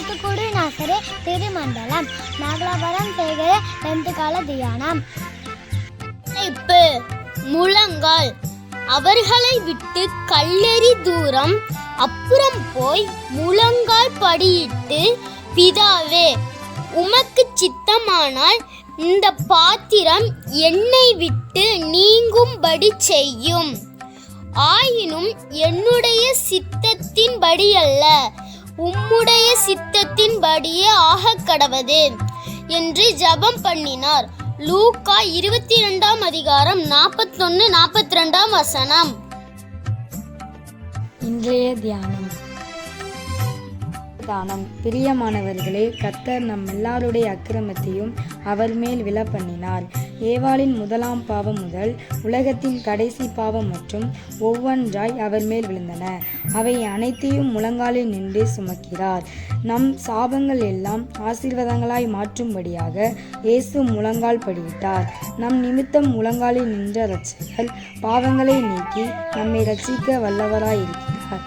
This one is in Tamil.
ತೂತುಕೂಡು ನಗರೆ திருமண்டலம் நாகலாபுரம் சேகர ரெண்டுகால தியானம். இணைப்பு. முழங்கால். அவர்களை விட்டு கல்லெறி தூரம். அப்புறம் போய் முழங்கால் படியிட்டு பிதாவே உமக்கு சித்தமானால் இந்த பாத்திரம் என்னை விட்டு நீங்கும்படி செய்யும். ஆயினும் என்னுடைய சித்தத்தின்படி அல்ல உம்முடைய சித்தத்தின்படியே ஆகக் கடவது என்று ஜெபம் பண்ணினார். லூக்கா இருபத்தி இரண்டாம் அதிகாரம் நாற்பத்தொன்னு நாற்பத்தி ரெண்டாம் வசனம். இன்றைய தியானம். தானம். பிரியமானவர்களே கர்த்தர் நம் எல்லாருடைய அக்கிரமத்தையும் அவர் மேல் விழ பண்ணினார் ஏவாளின் முதலாம் பாவம் முதல் உலகத்தின் கடைசி பாவம் மற்றும் ஒவ்வொன்றாய் அவர் மேல் விழுந்தன. அவை அனைத்தையும் முழங்காலில் நின்று சுமக்கிறார். நம் சாபங்கள் எல்லாம் ஆசீர்வாதங்களாய் மாற்றும்படியாக இயேசு முழங்கால் படியிட்டார். நம் நிமித்தம் முழங்காலில் நின்ற இரட்சகர் பாவங்களை நீக்கி நம்மை ரட்சிக்க வல்லவராய் இருக்கிறார்